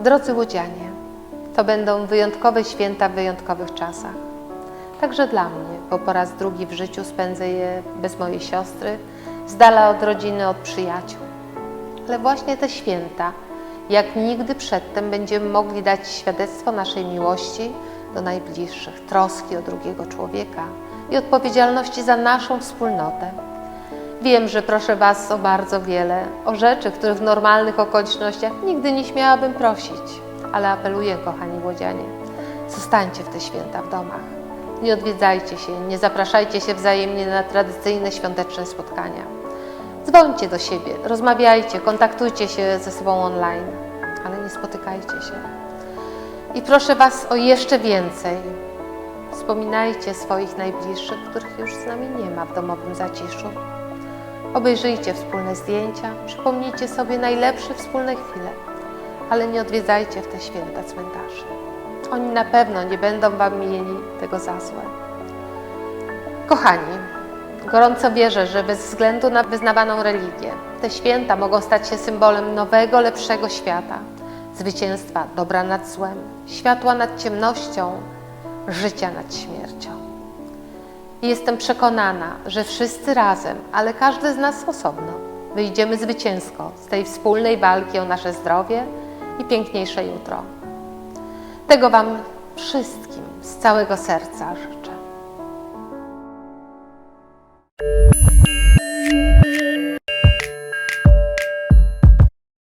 Drodzy łodzianie, to będą wyjątkowe święta w wyjątkowych czasach. Także dla mnie, bo po raz drugi w życiu spędzę je bez mojej siostry, z dala od rodziny, od przyjaciół. Ale właśnie te święta, jak nigdy przedtem, będziemy mogli dać świadectwo naszej miłości do najbliższych, troski o drugiego człowieka i odpowiedzialności za naszą wspólnotę. Wiem, że proszę Was o bardzo wiele, o rzeczy, których w normalnych okolicznościach nigdy nie śmiałabym prosić, ale apeluję, kochani łodzianie, zostańcie w te święta w domach. Nie odwiedzajcie się, nie zapraszajcie się wzajemnie na tradycyjne świąteczne spotkania. Dzwońcie do siebie, rozmawiajcie, kontaktujcie się ze sobą online, ale nie spotykajcie się. I proszę Was o jeszcze więcej. Wspominajcie swoich najbliższych, których już z nami nie ma w domowym zaciszu. Obejrzyjcie wspólne zdjęcia, przypomnijcie sobie najlepsze wspólne chwile, ale nie odwiedzajcie w te święta cmentarzy. Oni na pewno nie będą Wam mieli tego za złe. Kochani, gorąco wierzę, że bez względu na wyznawaną religię, te święta mogą stać się symbolem nowego, lepszego świata, zwycięstwa dobra nad złem, światła nad ciemnością, życia nad śmiercią. I jestem przekonana, że wszyscy razem, ale każdy z nas osobno, wyjdziemy zwycięsko z tej wspólnej walki o nasze zdrowie i piękniejsze jutro. Tego Wam wszystkim z całego serca życzę.